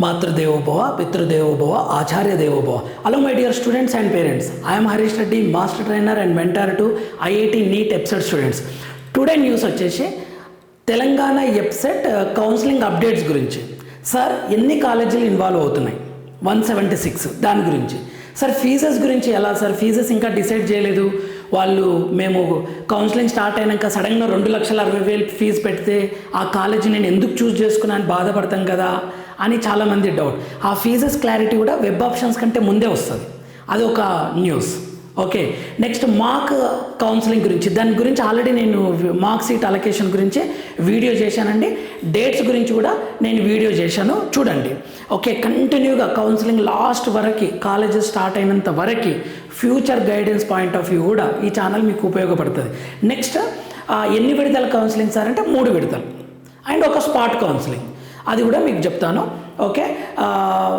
మాతృదేవోభవ పితృదేవోభవ ఆచార్య దేవోభవ hello my dear students and parents I'm Harish Reddy master trainer and mentor to IIT NEET EAPCET students today news వచ్చేసి Telangana EAPCET counselling updates గురించి. Sir ఎన్ని కాలేజీలు involve అవుతున్నాయి? One seventy six దాని గురించి. సార్ ఫీజెస్ గురించి ఎలా? సార్ ఫీజెస్ ఇంకా డిసైడ్ చేయలేదు. వాళ్ళు మేము కౌన్సిలింగ్ స్టార్ట్ అయినాక సడన్గా రెండు లక్షల అరవై వేలు ఫీజు పెడితే ఆ కాలేజీ నేను ఎందుకు చూస్ చేసుకున్నాను బాధపడతాం కదా? అని చాలామంది డౌట్ ఆ ఫీజెస్ క్లారిటీ కూడా వెబ్ ఆప్షన్స్ కంటే ముందే వస్తుంది. అది ఒక news okay next mark counselling గురించి. దాని గురించి ఆల్రెడీ నేను మార్క్ సీట్ అలొకేషన్ గురించి వీడియో చేశానండి. డేట్స్ గురించి కూడా నేను వీడియో చేశాను. చూడండి. ఓకే కంటిన్యూగా కౌన్సిలింగ్ లాస్ట్ వరకు కాలేజెస్ స్టార్ట్ అయినంత వరకు future guidance point of view కూడా ఈ ఛానల్ మీకు ఉపయోగపడుతుంది. నెక్స్ట్ ఎన్ని విడతల కౌన్సిలింగ్ సార్ అంటే మూడు విడతలు. అండ్ ఒక స్పాట్ కౌన్సిలింగ్ అది కూడా మీకు చెప్తాను. ఓకే?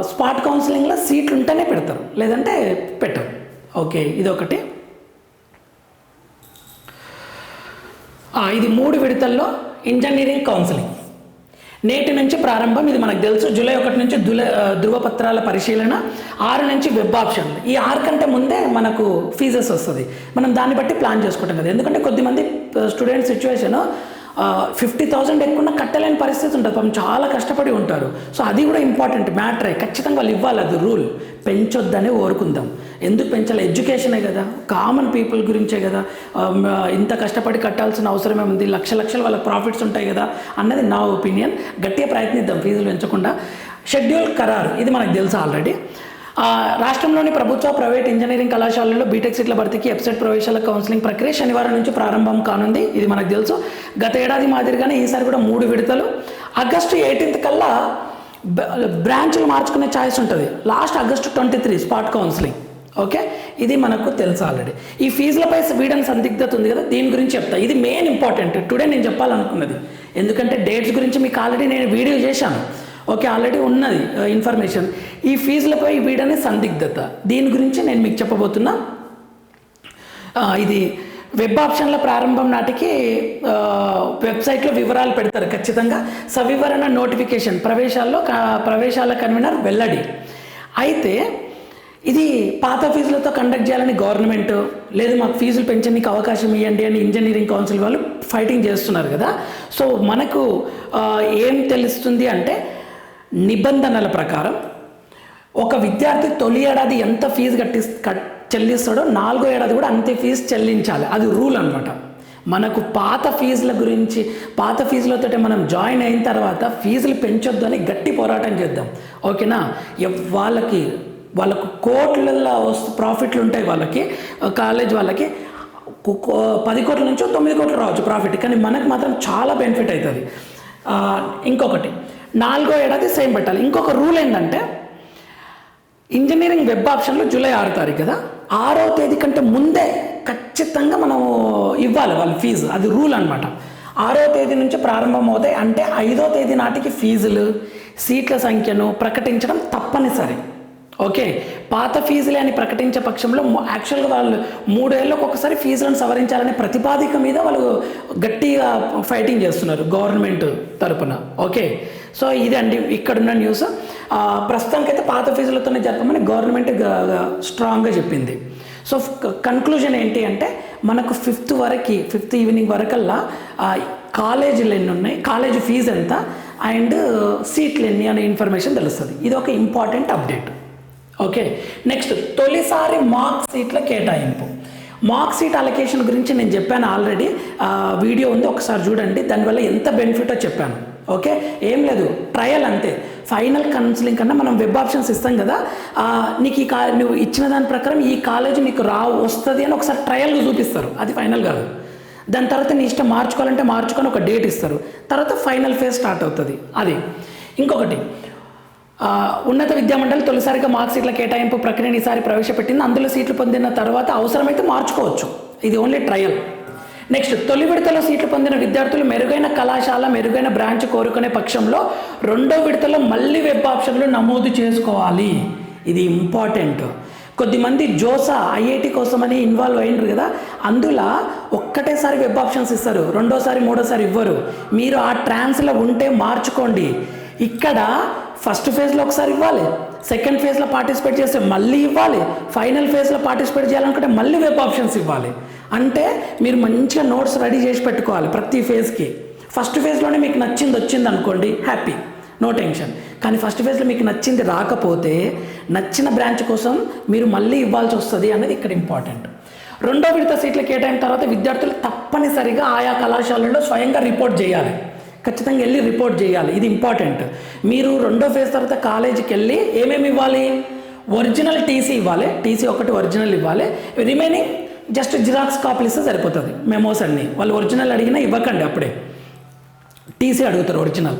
స్పాట్ కౌన్సిలింగ్లో సీట్లు ఉంటేనే పెడతారు. లేదంటే పెట్టరు. ఓకే? ఇది ఒకటి ఇది మూడు విడతల్లో ఇంజనీరింగ్ కౌన్సిలింగ్. నేటి నుంచి ప్రారంభం ఇది మనకు తెలుసు జూలై ఒకటి నుంచి దుల ధృవపత్రాల పరిశీలన ఆరు నుంచి వెబ్ ఆప్షన్. ఈ ఆరు కంటే ముందే మనకు ఫీజెస్ వస్తుంది. మనం దాన్ని బట్టి ప్లాన్ చేసుకుంటాం కదా. ఎందుకంటే కొద్దిమంది స్టూడెంట్ సిచ్యువేషను ఫిఫ్టీ థౌసండ్ ఎక్కువ కట్టలేని పరిస్థితి ఉంటుంది. పాపం చాలా కష్టపడి ఉంటారు. సో అది కూడా ఇంపార్టెంట్ మ్యాటరే. ఖచ్చితంగా వాళ్ళు ఇవ్వాలి అది రూల్. పెంచొద్దనే కోరుకుందాం ఎందుకు పెంచాలి? ఎడ్యుకేషనే కదా. కామన్ పీపుల్ గురించే కదా. ఇంత కష్టపడి కట్టాల్సిన అవసరమే ఉంది లక్ష లక్షలు వాళ్ళ ప్రాఫిట్స్ ఉంటాయి కదా అన్నది నా ఒపీనియన్. గట్టిగా ప్రయత్నిద్దాం ఫీజులు పెంచకుండా. షెడ్యూల్ ఖరారు. ఇది మనకు తెలుసు ఆల్రెడీ. రాష్ట్రంలోని ప్రభుత్వ ప్రైవేట్ ఇంజనీరింగ్ కళాశాలల్లో బీటెక్ సీట్ల భర్తీకి వెబ్సైట్ ప్రవేశాల కౌన్సిలింగ్ ప్రక్రియ శనివారం నుంచి ప్రారంభం కానుంది. ఇది మనకు తెలుసు. గత ఏడాది మాదిరిగానే ఈసారి కూడా మూడు విడతలు. ఆగస్టు ఎయిటీన్త్ కల్లా బ్రాంచ్లు మార్చుకునే ఛాయిస్ ఉంటుంది. Last August twenty three spot counselling. Okay? ఇది మనకు తెలుసు ఆల్రెడీ. ఈ ఫీజులపై వీడని సందిగ్ధత ఉంది కదా దీని గురించి చెప్తా. ఇది మెయిన్ ఇంపార్టెంట్. టుడే నేను చెప్పాలనుకున్నది. ఎందుకంటే డేట్స్ గురించి మీకు ఆల్రెడీ నేను వీడియో చేశాను. ఓకే ఆల్రెడీ ఉన్నది ఇన్ఫర్మేషన్ ఈ ఫీజులపై వీడని సందిగ్ధత. దీని గురించి నేను మీకు చెప్పబోతున్నా. ఇది వెబ్ ఆప్షన్ల ప్రారంభం నాటికి వెబ్సైట్లో వివరాలు పెడతారు ఖచ్చితంగా. సవివరణ నోటిఫికేషన్ ప్రవేశాల్లో క- ప్రవేశాల కన్వీనర్ వెల్లడి. అయితే ఇది పాత ఫీజులతో కండక్ట్ చేయాలని గవర్నమెంట్ లేదు మాకు ఫీజులు పెంచడానికి అవకాశం ఇవ్వండి అని ఇంజనీరింగ్ కౌన్సిల్ వాళ్ళు ఫైటింగ్ చేస్తున్నారు కదా. సో మనకు ఏం తెలుస్తుంది అంటే నిబంధనల ప్రకారం ఒక విద్యార్థి తొలి ఏడాది ఎంత ఫీజు కట్టి కట్ చెల్లిస్తాడో నాలుగో ఏడాది కూడా అంతే ఫీజు చెల్లించాలి. అది రూల్ అనమాట మనకు పాత ఫీజుల గురించి పాత ఫీజులతో మనం జాయిన్ అయిన తర్వాత ఫీజులు పెంచొద్దు అని గట్టి పోరాటం చేద్దాం. ఓకేనా? ఎవ్- వాళ్ళకి వాళ్ళకు కోట్లలో వస్తు ప్రాఫిట్లు ఉంటాయి వాళ్ళకి కాలేజ్ వాళ్ళకి. కో- పది కోట్ల నుంచి తొమ్మిది కోట్లు రావచ్చు ప్రాఫిట్. కానీ మనకు మాత్రం చాలా బెనిఫిట్ అవుతుంది. ఇంకొకటి నాలుగో ఏడాది సేమ్ పెట్టాలి. ఇంకొక రూల్ ఏంటంటే ఇంజనీరింగ్ వెబ్ ఆప్షన్లో జూలై ఆరు తారీఖు కదా ఆరో తేదీ కంటే ముందే ఖచ్చితంగా మనము ఇవ్వాలి వాళ్ళ ఫీజు అది రూల్ అనమాట ఆరో తేదీ నుంచి ప్రారంభం అవుతాయి అంటే ఐదో తేదీ నాటికి ఫీజులు సీట్ల సంఖ్యను ప్రకటించడం తప్పనిసరి. ఓకే? పాత ఫీజులే అని ప్రకటించే పక్షంలో యాక్చువల్గా వాళ్ళు మూడేళ్ళకు ఒకసారి ఫీజులను సవరించాలనే ప్రతిపాదిక మీద వాళ్ళు గట్టిగా ఫైటింగ్ చేస్తున్నారు గవర్నమెంట్ తరపున. ఓకే? సో ఇదండి ఇక్కడున్న న్యూస్. ప్రస్తుతానికైతే పాత ఫీజులతోనే జరపమని గవర్నమెంట్ స్ట్రాంగ్గా చెప్పింది. సో కన్క్లూజన్ ఏంటి అంటే మనకు ఫిఫ్త్ వరకు ఫిఫ్త్ ఈవినింగ్ వరకల్లా కాలేజీలు ఎన్ని ఉన్నాయి కాలేజ్ ఫీజు ఎంత అండ్ సీట్లు ఎన్ని అనే ఇన్ఫర్మేషన్ తెలుస్తుంది. ఇది ఒక ఇంపార్టెంట్ అప్డేట్. ఓకే నెక్స్ట్ తొలిసారి మార్క్ సీట్ల కేటాయింపు. మార్క్ సీట్ అలొకేషన్ గురించి నేను చెప్పాను ఆల్రెడీ. వీడియో ఉంది ఒకసారి చూడండి. దానివల్ల ఎంత బెనిఫిటో చెప్పాను. ఓకే? ఏం లేదు. ట్రయల్ అంతే. ఫైనల్ కౌన్సిలింగ్ కన్నా మనం వెబ్ ఆప్షన్స్ ఇస్తాం కదా. నీకు ఈ కా నువ్వు ఇచ్చిన దాని ప్రకారం ఈ కాలేజ్ నీకు రా వస్తుంది అని ఒకసారి ట్రయల్గా చూపిస్తారు. అది ఫైనల్ కాదు. దాని తర్వాత నీ ఇష్టం మార్చుకోవాలంటే మార్చుకొని ఒక డేట్ ఇస్తారు. తర్వాత ఫైనల్ ఫేజ్ స్టార్ట్ అవుతుంది. అది. ఇంకొకటి. ఉన్నత విద్యామండలి తొలిసారిగా మార్క్ సీట్ల కేటాయింపు ప్రక్రియను ఈసారి ప్రవేశపెట్టింది. అందులో సీట్లు పొందిన తర్వాత అవసరమైతే మార్చుకోవచ్చు. ఇది ఓన్లీ ట్రయల్ నెక్స్ట్ తొలి విడతలో సీట్లు పొందిన విద్యార్థులు మెరుగైన కళాశాల మెరుగైన బ్రాంచ్ కోరుకునే పక్షంలో రెండో విడతలో మళ్ళీ వెబ్ ఆప్షన్లు నమోదు చేసుకోవాలి. ఇది ఇంపార్టెంట్. కొద్దిమంది జోసా ఐఐటి కోసమని ఇన్వాల్వ్ అయినరు కదా అందులో ఒక్కటేసారి వెబ్ ఆప్షన్స్ ఇస్తారు రెండోసారి మూడోసారి ఇవ్వరు. మీరు ఆ ట్రాన్స్లో ఉంటే మార్చుకోండి. ఇక్కడ ఫస్ట్ ఫేజ్లో ఒకసారి ఇవ్వాలి. సెకండ్ ఫేజ్లో పార్టిసిపేట్ చేస్తే మళ్ళీ ఇవ్వాలి. ఫైనల్ ఫేజ్లో పార్టిసిపేట్ చేయాలనుకుంటే మళ్ళీ వెబ్ ఆప్షన్స్ ఇవ్వాలి. అంటే మీరు మంచిగా నోట్స్ రెడీ చేసి పెట్టుకోవాలి ప్రతి ఫేజ్కి. ఫస్ట్ ఫేజ్లోనే మీకు నచ్చింది వచ్చింది అనుకోండి హ్యాపీ నో టెన్షన్ కానీ ఫస్ట్ ఫేజ్లో మీకు నచ్చింది రాకపోతే నచ్చిన బ్రాంచ్ కోసం మీరు మళ్ళీ ఇవ్వాల్సి వస్తుంది అనేది ఇక్కడ ఇంపార్టెంట్ రెండో విడత సీట్ల కేటాయిన తర్వాత విద్యార్థులు తప్పనిసరిగా ఆయా కళాశాలలో స్వయంగా రిపోర్ట్ చేయాలి. ఖచ్చితంగా వెళ్ళి రిపోర్ట్ చేయాలి. ఇది ఇంపార్టెంట్ మీరు రెండో ఫేజ్ తర్వాత కాలేజీకి వెళ్ళి ఏమేమి ఇవ్వాలి? ఒరిజినల్ టీసీ ఇవ్వాలి. టీసీ ఒకటి ఒరిజినల్ ఇవ్వాలి. రిమైనింగ్ జస్ట్ జిరాక్స్ కాపీలు ఇస్తే సరిపోతుంది. మెమోస్ అన్ని. వాళ్ళు ఒరిజినల్ అడిగినా ఇవ్వకండి అప్పుడే. టీసీ అడుగుతారు ఒరిజినల్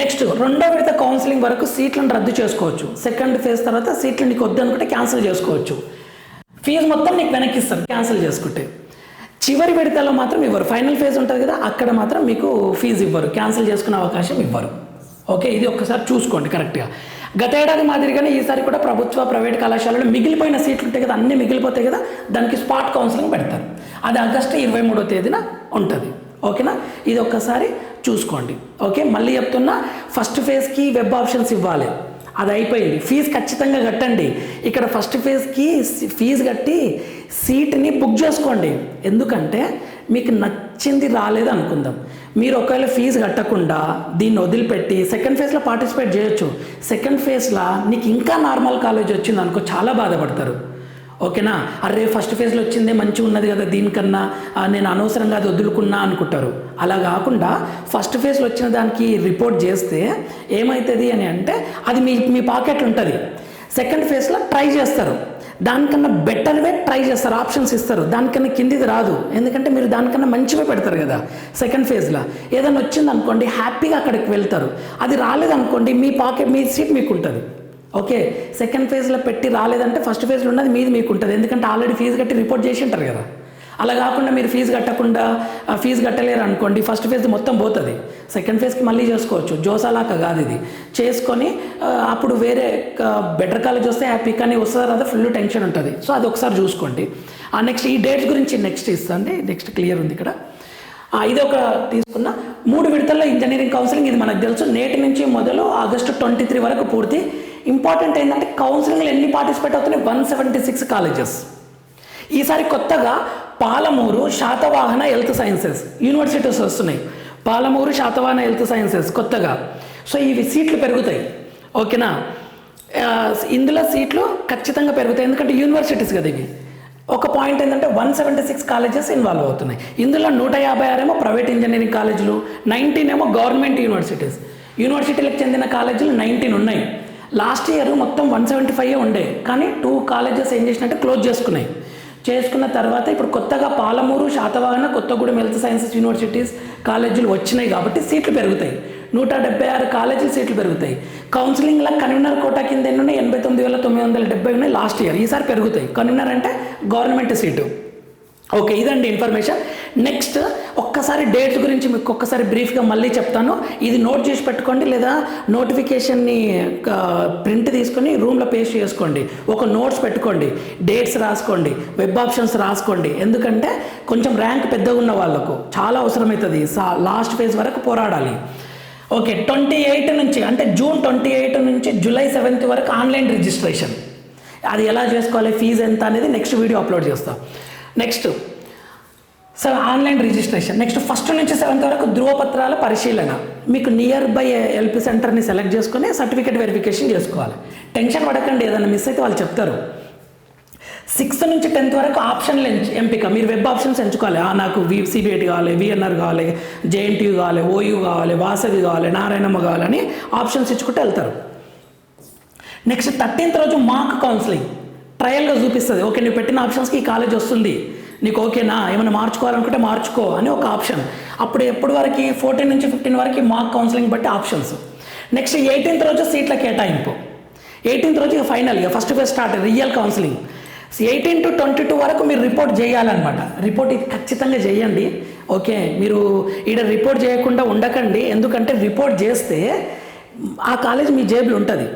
నెక్స్ట్ రెండో విడత కౌన్సిలింగ్ వరకు సీట్లను రద్దు చేసుకోవచ్చు. సెకండ్ ఫేజ్ తర్వాత సీట్లు నీకు వద్దు అనుకుంటే క్యాన్సిల్ చేసుకోవచ్చు. ఫీజు మొత్తం నీకు వెనక్కి ఇస్తారు. క్యాన్సిల్ చేసుకుంటే. చివరి విడతలో మాత్రం ఇవ్వరు. ఫైనల్ ఫేజ్ ఉంటుంది కదా అక్కడ మాత్రం మీకు ఫీజు ఇవ్వరు. క్యాన్సిల్ చేసుకునే అవకాశం ఇవ్వరు. ఓకే ఇది ఒక్కసారి చూసుకోండి కరెక్ట్గా గత ఏడాది మాదిరిగానే ఈసారి కూడా ప్రభుత్వ ప్రైవేట్ కళాశాలలో మిగిలిపోయిన సీట్లు ఉంటాయి కదా అన్నీ మిగిలిపోతాయి కదా దానికి స్పాట్ కౌన్సిలింగ్ పెడతారు. అది ఆగస్టు ఇరవై మూడో తేదీన ఉంటుంది. ఓకేనా ఇది ఒక్కసారి చూసుకోండి. ఓకే మళ్ళీ చెప్తున్నా ఫస్ట్ ఫేజ్కి వెబ్ ఆప్షన్స్ ఇవ్వాలి. అది అయిపోయింది ఫీజు ఖచ్చితంగా కట్టండి. ఇక్కడ ఫస్ట్ ఫేజ్కి ఫీజు కట్టి సీట్ని బుక్ చేసుకోండి. ఎందుకంటే మీకు నచ్చింది రాలేదు అనుకుందాం. మీరు ఒకవేళ ఫీజు కట్టకుండా దీన్ని వదిలిపెట్టి సెకండ్ ఫేజ్లో పార్టిసిపేట్ చేయొచ్చు. సెకండ్ ఫేజ్లో నీకు ఇంకా నార్మల్ కాలేజ్ వచ్చింది అనుకో చాలా బాధపడతారు. ఓకేనా? అరే ఫస్ట్ ఫేజ్లో వచ్చిందే మంచిగా ఉన్నది కదా దీనికన్నా. నేను అనవసరంగా అది వదులుకున్నా అనుకుంటారు. అలా కాకుండా ఫస్ట్ ఫేజ్లో వచ్చిన దానికి రిపోర్ట్ చేస్తే ఏమవుతుంది అని అంటే అది మీ మీ పాకెట్ ఉంటుంది. సెకండ్ ఫేజ్లో ట్రై చేస్తారు. దానికన్నా బెటర్వే ట్రై చేస్తారు ఆప్షన్స్ ఇస్తారు. దానికన్నా కిందిది రాదు. ఎందుకంటే మీరు దానికన్నా మంచిగా పెడతారు కదా సెకండ్ ఫేజ్లో. ఏదైనా వచ్చింది అనుకోండి హ్యాపీగా అక్కడికి వెళ్తారు. అది రాలేదనుకోండి మీ పాకెట్ మీ సీట్ మీకు ఉంటుంది ఓకే సెకండ్ ఫేజ్లో పెట్టి రాలేదంటే ఫస్ట్ ఫేజ్లో ఉన్నది మీది మీకు ఉంటుంది ఎందుకంటే ఆల్రెడీ ఫీజు కట్టి రిపోర్ట్ చేసి ఉంటారు కదా. అలా కాకుండా మీరు ఫీజు కట్టకుండా ఫీజు కట్టలేరు అనుకోండి ఫస్ట్ ఫేజ్ మొత్తం పోతుంది. సెకండ్ ఫేజ్కి మళ్ళీ చేసుకోవచ్చు. జోసాలాక కాదు ఇది. చేసుకొని అప్పుడు వేరే బెటర్ కాలేజ్ వస్తే హ్యాపీ కానీ వస్తుంది కదా ఫుల్ టెన్షన్ ఉంటుంది. సో అది ఒకసారి చూసుకోండి. ఆ నెక్స్ట్ ఈ డేట్స్ గురించి నెక్స్ట్ ఇస్తాండి. నెక్స్ట్ క్లియర్ ఉంది ఇక్కడ. ఇది ఒక తీసుకున్న మూడు విడతల్లో ఇంజనీరింగ్ కౌన్సిలింగ్ ఇది మనకు తెలుసు. నేటి నుంచి మొదలు ఆగస్టు ట్వంటీ త్రీ వరకు పూర్తి. ఇంపార్టెంట్ ఏంటంటే కౌన్సిలింగ్లో ఎన్ని పార్టిసిపేట్ అవుతున్నాయి? One seventy six colleges. ఈసారి కొత్తగా Palamuru Satavahana health sciences universities వస్తున్నాయి. పాలమూరు శాతవాహన హెల్త్ సైన్సెస్ కొత్తగా. సో ఇవి సీట్లు పెరుగుతాయి. ఓకేనా? ఇందులో సీట్లు ఖచ్చితంగా పెరుగుతాయి. ఎందుకంటే యూనివర్సిటీస్ కదా ఇవి. ఒక పాయింట్ ఏంటంటే one seventy six colleges involve అవుతున్నాయి. ఇందులో నూట యాభై ఆరేమో ప్రైవేట్ ఇంజనీరింగ్ కాలేజీలు నైన్టీన్ ఏమో గవర్నమెంట్ యూనివర్సిటీస్. యూనివర్సిటీలకు చెందిన కాలేజీలు నైన్టీన్ ఉన్నాయి. లాస్ట్ ఇయర్ మొత్తం వన్ సెవెంటీ ఫైవ్ ఉండే. కానీ టూ కాలేజెస్ ఏం చేసినట్టే క్లోజ్ చేసుకున్నాయి. చేసుకున్న తర్వాత ఇప్పుడు కొత్తగా Palamuru Satavahana Kothagudem health sciences universities కాలేజీలు వచ్చినాయి కాబట్టి సీట్లు పెరుగుతాయి. నూట డెబ్బై ఆరు కాలేజీల సీట్లు పెరుగుతాయి. కౌన్సిలింగ్లో కన్వీనర్ కోటా కింద ఎన్ని ఉన్నాయి ఎనభై తొమ్మిది వేల తొమ్మిది వందల డెబ్బై ఉన్నాయి లాస్ట్ ఇయర్. ఈసారి పెరుగుతాయి. కన్వీనర్ అంటే గవర్నమెంట్ సీటు. ఓకే ఇదండి ఇన్ఫర్మేషన్ నెక్స్ట్ ఒక్కసారి డేట్స్ గురించి మీకు ఒక్కసారి బ్రీఫ్గా మళ్ళీ చెప్తాను. ఇది నోట్ చేసి పెట్టుకోండి లేదా నోటిఫికేషన్ని ప్రింట్ తీసుకొని రూమ్లో పేస్ట్ చేసుకోండి. ఒక నోట్స్ పెట్టుకోండి డేట్స్ రాసుకోండి వెబ్ ఆప్షన్స్ రాసుకోండి. ఎందుకంటే కొంచెం ర్యాంక్ పెద్దగా ఉన్న వాళ్ళకు చాలా అవసరమవుతుంది సా- లాస్ట్ ఫేజ్ వరకు పోరాడాలి. ఓకే ట్వంటీ ఎయిట్ నుంచి అంటే జూన్ ట్వంటీ ఎయిట్ నుంచి జూలై సెవెంత్ వరకు ఆన్లైన్ రిజిస్ట్రేషన్ అది ఎలా చేసుకోవాలి ఫీజు ఎంత అనేది నెక్స్ట్ వీడియో అప్లోడ్ చేస్తాం. Next. Sir online registration. Next first నుంచి సెవెంత్ వరకు ధృవపత్రాల పరిశీలన. మీకు నియర్ బై ఎల్పి సెంటర్ని సెలెక్ట్ చేసుకుని సర్టిఫికేట్ వెరిఫికేషన్ చేసుకోవాలి. టెన్షన్ పడకండి ఏదైనా మిస్ అయితే వాళ్ళు చెప్తారు. సిక్స్త్ నుంచి టెన్త్ వరకు ఆప్షన్లు ఎంచు- ఎంపిక. మీరు వెబ్ ఆప్షన్స్ ఎంచుకోవాలి. ఆ, నాకు వి సిబిఐటి కావాలి విఎన్ఆర్ కావాలి జేఎన్టీయూ కావాలి ఓయూ కావాలి వాసవి కావాలి నారాయణమ్మ కావాలని ఆప్షన్స్ ఇచ్చుకుంటూ వెళ్తారు. నెక్స్ట్ థర్టీన్త్ రోజు మార్క్ కౌన్సిలింగ్. ట్రయల్గా చూపిస్తుంది. ఓకే నువ్వు పెట్టిన ఆప్షన్స్కి ఈ కాలేజ్ వస్తుంది. నీకు ఓకేనా? ఏమైనా మార్చుకోవాలనుకుంటే మార్చుకో అని ఒక ఆప్షన్. అప్పుడు ఎప్పటి వరకు? ఫోర్టీన్ నుంచి ఫిఫ్టీన్ వరకు మార్క్ కౌన్సిలింగ్ బట్టి ఆప్షన్స్. నెక్స్ట్ ఎయిటీన్త్ రోజు సీట్ల కేటాయింపు. ఎయిటీన్త్ రోజు ఇక ఫైనల్ ఇక first phase start real counselling. Eighteen to twenty two వరకు మీరు రిపోర్ట్ చేయాలన్నమాట. రిపోర్ట్ ఇది ఖచ్చితంగా చేయండి. ఓకే మీరు ఈడ రిపోర్ట్ చేయకుండా ఉండకండి. ఎందుకంటే రిపోర్ట్ చేస్తే ఆ కాలేజ్ మీ జేబులో ఉంటుంది.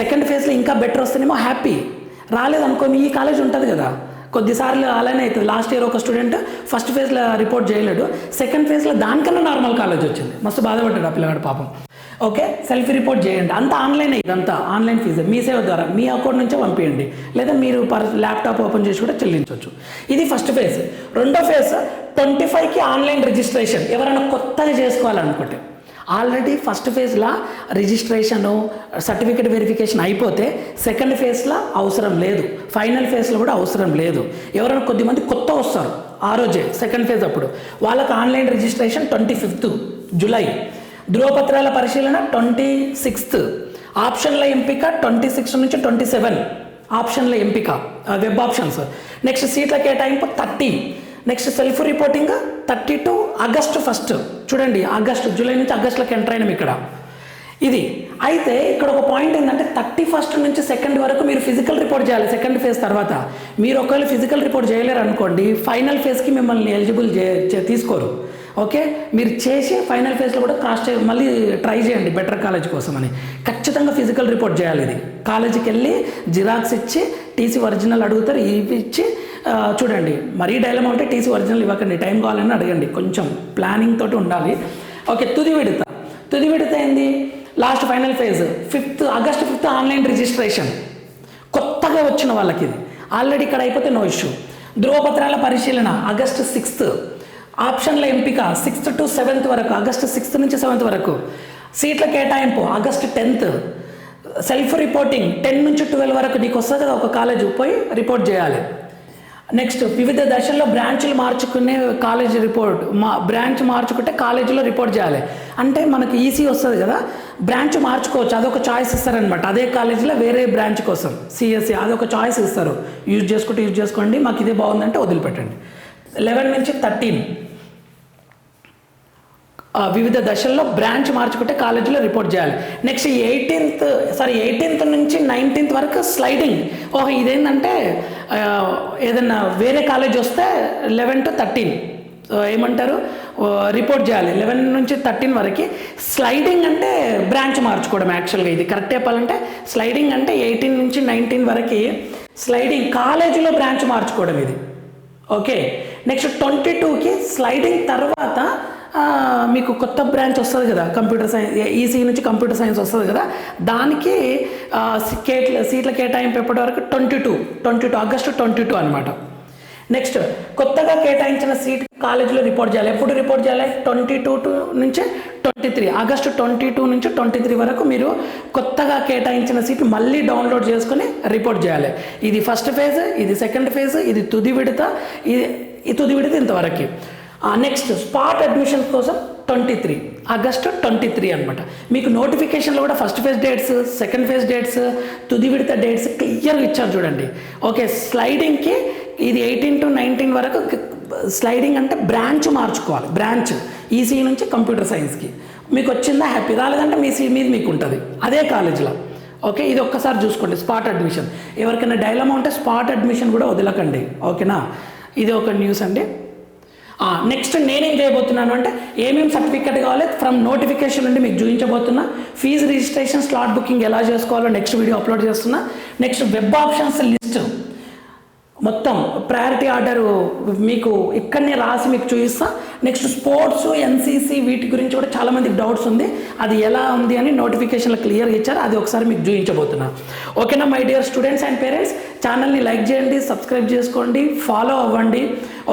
సెకండ్ ఫేజ్లో ఇంకా బెటర్ వస్తేనేమో హ్యాపీ. రాలేదనుకో ఈ కాలేజ్ ఉంటుంది కదా. కొద్దిసార్లు అలానే అవుతుంది. లాస్ట్ ఇయర్ ఒక స్టూడెంట్ ఫస్ట్ ఫేజ్లో రిపోర్ట్ చేయలేడు. సెకండ్ ఫేజ్లో దానికన్నా నార్మల్ కాలేజ్ వచ్చింది. మస్తు బాధపడ్డాడు ఆ పిల్లగాడు పాపం. ఓకే సెల్ఫ్ రిపోర్ట్ చేయండి. అంతా ఆన్లైన్ ఇదంతా. ఆన్లైన్ ఫీజు మీ సేవ ద్వారా. మీ అకౌంట్ నుంచే పంపించండి లేదా మీరు పర్ ల్యాప్టాప్ ఓపెన్ చేసి కూడా చెల్లించవచ్చు. ఇది ఫస్ట్ ఫేజ్ రెండో ఫేజ్ ట్వంటీ ఫైవ్కి ఆన్లైన్ రిజిస్ట్రేషన్ ఎవరైనా కొత్తగా చేసుకోవాలనుకుంటే. ఆల్రెడీ ఫస్ట్ ఫేజ్లో రిజిస్ట్రేషను సర్టిఫికేట్ వెరిఫికేషన్ అయిపోతే సెకండ్ ఫేజ్లో అవసరం లేదు. ఫైనల్ ఫేజ్లో కూడా అవసరం లేదు. ఎవరైనా కొద్దిమంది కొత్త వస్తారు ఆ రోజే సెకండ్ ఫేజ్ అప్పుడు. వాళ్ళకి online registration twenty fifth July. ధృవపత్రాల పరిశీలన ట్వంటీ సిక్స్త్. ఆప్షన్ల ఎంపిక ట్వంటీ సిక్స్ నుంచి ట్వంటీ సెవెన్. ఆప్షన్ల ఎంపిక వెబ్ ఆప్షన్స్. నెక్స్ట్ సీట్ల కేటాయింపు thirty. Next self reporting thirty to August first చూడండి ఆగస్టు జూలై నుంచి ఆగస్టులోకి ఎంటర్ అయినాం ఇక్కడ. ఇది. అయితే ఇక్కడ ఒక పాయింట్ ఏంటంటే థర్టీ ఫస్ట్ నుంచి సెకండ్ వరకు మీరు ఫిజికల్ రిపోర్ట్ చేయాలి సెకండ్ ఫేజ్ తర్వాత. మీరు ఒకవేళ ఫిజికల్ రిపోర్ట్ చేయలేరు అనుకోండి ఫైనల్ ఫేజ్కి మిమ్మల్ని ఎలిజిబుల్ చే తీసుకోరు. ఓకే మీరు చేసి ఫైనల్ ఫేజ్లో కూడా క్రాస్ చే మళ్ళీ ట్రై చేయండి బెటర్ కాలేజ్ కోసం అని. ఖచ్చితంగా ఫిజికల్ రిపోర్ట్ చేయాలి ఇది. కాలేజీకి వెళ్ళి జిరాక్స్ ఇచ్చి టీసీ ఒరిజినల్ అడుగుతారు ఇవి ఇచ్చి చూడండి మరీ డైలమా ఉంటే టీసీ ఒరిజినల్ ఇవ్వకండి టైం కావాలని అడగండి కొంచెం ప్లానింగ్ తోటి ఉండాలి. ఓకే తుది విడత. తుది విడత ఏంది? Last final phase fifth August fifth online registration కొత్తగా వచ్చిన వాళ్ళకి ఇది. ఆల్రెడీ ఇక్కడ అయిపోతే నో ఇష్యూ ధృవపత్రాల పరిశీలన ఆగస్ట్ సిక్స్త్ ఆప్షన్ల ఎంపిక సిక్స్త్ టు సెవెంత్ వరకు ఆగస్ట్ సిక్స్త్ నుంచి సెవెంత్ వరకు. సీట్ల కేటాయింపు August tenth self reporting ten నుంచి ట్వెల్వ్ వరకు నీకు వస్తుంది కదా ఒక కాలేజ్ పోయి రిపోర్ట్ చేయాలి. నెక్స్ట్ వివిధ దశల్లో బ్రాంచ్లు మార్చుకునే కాలేజ్ రిపోర్ట్ మా బ్రాంచ్ మార్చుకుంటే కాలేజీలో రిపోర్ట్ చేయాలి. అంటే మనకి ఈసీ వస్తుంది కదా. బ్రాంచ్ మార్చుకోవచ్చు. అదొక చాయిస్ ఇస్తారనమాట అదే కాలేజీలో వేరే బ్రాంచ్ కోసం. సిఎస్సి అదొక చాయిస్ ఇస్తారు. యూజ్ చేసుకుంటే యూజ్ చేసుకోండి. మాకు ఇదే బాగుందంటే వదిలిపెట్టండి. లెవెన్ నుంచి థర్టీన్ వివిధ దశల్లో బ్రాంచ్ మార్చుకుంటే కాలేజీలో రిపోర్ట్ చేయాలి. నెక్స్ట్ ఎయిటీన్త్ సారీ ఎయిటీన్త్ నుంచి నైన్టీన్త్ వరకు స్లైడింగ్ ఓహో ఇదేంటంటే ఏదన్నా వేరే కాలేజ్ వస్తే లెవెన్ టు థర్టీన్ ఏమంటారు? రిపోర్ట్ చేయాలి. లెవెన్ నుంచి థర్టీన్ వరకు. స్లైడింగ్ అంటే బ్రాంచ్ మార్చుకోవడం యాక్చువల్గా ఇది. కరెక్ట్ చెప్పాలంటే స్లైడింగ్ అంటే ఎయిటీన్ నుంచి నైన్టీన్ వరకు స్లైడింగ్ కాలేజీలో బ్రాంచ్ మార్చుకోవడం ఇది. ఓకే. నెక్స్ట్ ట్వంటీ టూకి స్లైడింగ్ తర్వాత మీకు కొత్త బ్రాంచ్ వస్తుంది కదా కంప్యూటర్ సైన్స్ ఈసీ నుంచి కంప్యూటర్ సైన్స్ వస్తుంది కదా దానికి కేట్ల సీట్ల కేటాయింపు ఎప్పటి వరకు? Twenty two twenty two August twenty two అనమాట నెక్స్ట్ కొత్తగా కేటాయించిన సీట్ కాలేజీలో రిపోర్ట్ చేయాలి. ఎప్పుడు రిపోర్ట్ చేయాలి? ట్వంటీ టూ టు నుంచి twenty three August twenty two నుంచి ట్వంటీ త్రీ వరకు మీరు కొత్తగా కేటాయించిన సీట్ మళ్ళీ డౌన్లోడ్ చేసుకుని రిపోర్ట్ చేయాలి. ఇది ఫస్ట్ ఫేజ్ ఇది సెకండ్ ఫేజ్ ఇది తుది విడత ఇది ఈ తుది విడత ఇంతవరకు. నెక్స్ట్ స్పాట్ అడ్మిషన్ కోసం twenty three August twenty three అనమాట మీకు నోటిఫికేషన్లో కూడా first phase dates second phase dates తుది విడత డేట్స్ క్లియర్గా ఇచ్చారు చూడండి. ఓకే స్లైడింగ్కి ఇది ఎయిటీన్ టు నైన్టీన్ వరకు స్లైడింగ్ అంటే బ్రాంచ్ మార్చుకోవాలి. బ్రాంచ్ ఈసీ నుంచి కంప్యూటర్ సైన్స్కి మీకు వచ్చిందా? హ్యాపీ రాలేదంటే మీ సీ మీద మీకు ఉంటుంది. అదే కాలేజీలో ఓకే ఇది ఒక్కసారి చూసుకోండి. స్పాట్ అడ్మిషన్ ఎవరికైనా డైలమా ఉంటే స్పాట్ అడ్మిషన్ కూడా వదలకండి. ఓకేనా ఇది ఒక న్యూస్ అండి. నెక్స్ట్ నేనేం చేయబోతున్నాను అంటే ఏమేమి సర్టిఫికెట్ కావాలి ఫ్రమ్ నోటిఫికేషన్ నుండి మీకు చూపించబోతున్నా. ఫీజు రిజిస్ట్రేషన్ స్లాట్ బుకింగ్ ఎలా చేసుకోవాలో నెక్స్ట్ వీడియో అప్లోడ్ చేస్తున్నా. నెక్స్ట్ వెబ్ ఆప్షన్స్ లిస్ట్ మొత్తం ప్రయారిటీ ఆర్డర్ మీకు ఇక్కడనే రాసి మీకు చూపిస్తా. నెక్స్ట్ స్పోర్ట్స్ ఎన్సీసీ వీటి గురించి కూడా చాలా మందికి డౌట్స్ ఉంది. అది ఎలా ఉంది అని నోటిఫికేషన్లు క్లియర్ ఇచ్చారు. అది ఒకసారి మీకు చూపించబోతున్నా. ఓకేనా my dear students and parents ఛానల్ని లైక్ చేయండి సబ్స్క్రైబ్ చేసుకోండి ఫాలో అవ్వండి.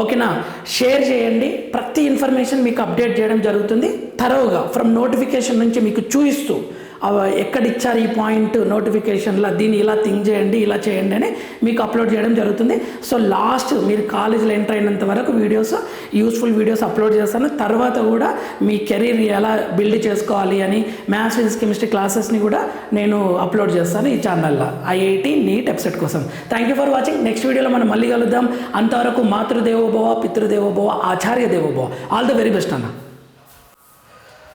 ఓకేనా షేర్ చేయండి. ప్రతి ఇన్ఫర్మేషన్ మీకు అప్డేట్ చేయడం జరుగుతుంది. తరోగా ఫ్రమ్ నోటిఫికేషన్ నుంచి మీకు చూపిస్తూ ఎక్కడ ఇచ్చారు ఈ పాయింట్ నోటిఫికేషన్లో? దీన్ని ఇలా థింక్ చేయండి ఇలా చేయండి అని మీకు అప్లోడ్ చేయడం జరుగుతుంది. సో లాస్ట్ మీరు కాలేజీలో ఎంటర్ అయినంత వరకు వీడియోస్ యూస్ఫుల్ వీడియోస్ అప్లోడ్ చేస్తాను. తర్వాత కూడా మీ కెరీర్ ఎలా బిల్డ్ చేసుకోవాలి అని మ్యాథ్స్ ఫిజిక్స్ కెమిస్ట్రీ క్లాసెస్ని కూడా నేను అప్లోడ్ చేస్తాను ఈ ఛానల్లో. ఐఐటి నీట్ వెబ్సైట్ కోసం. Thank you for watching next వీడియోలో మనం మళ్ళీ కలుద్దాం. అంతవరకు మాతృదేవోభవ పితృదేవోభవ ఆచార్య దేవోభవ. ఆల్ ద వెరీ బెస్ట్ అన్న.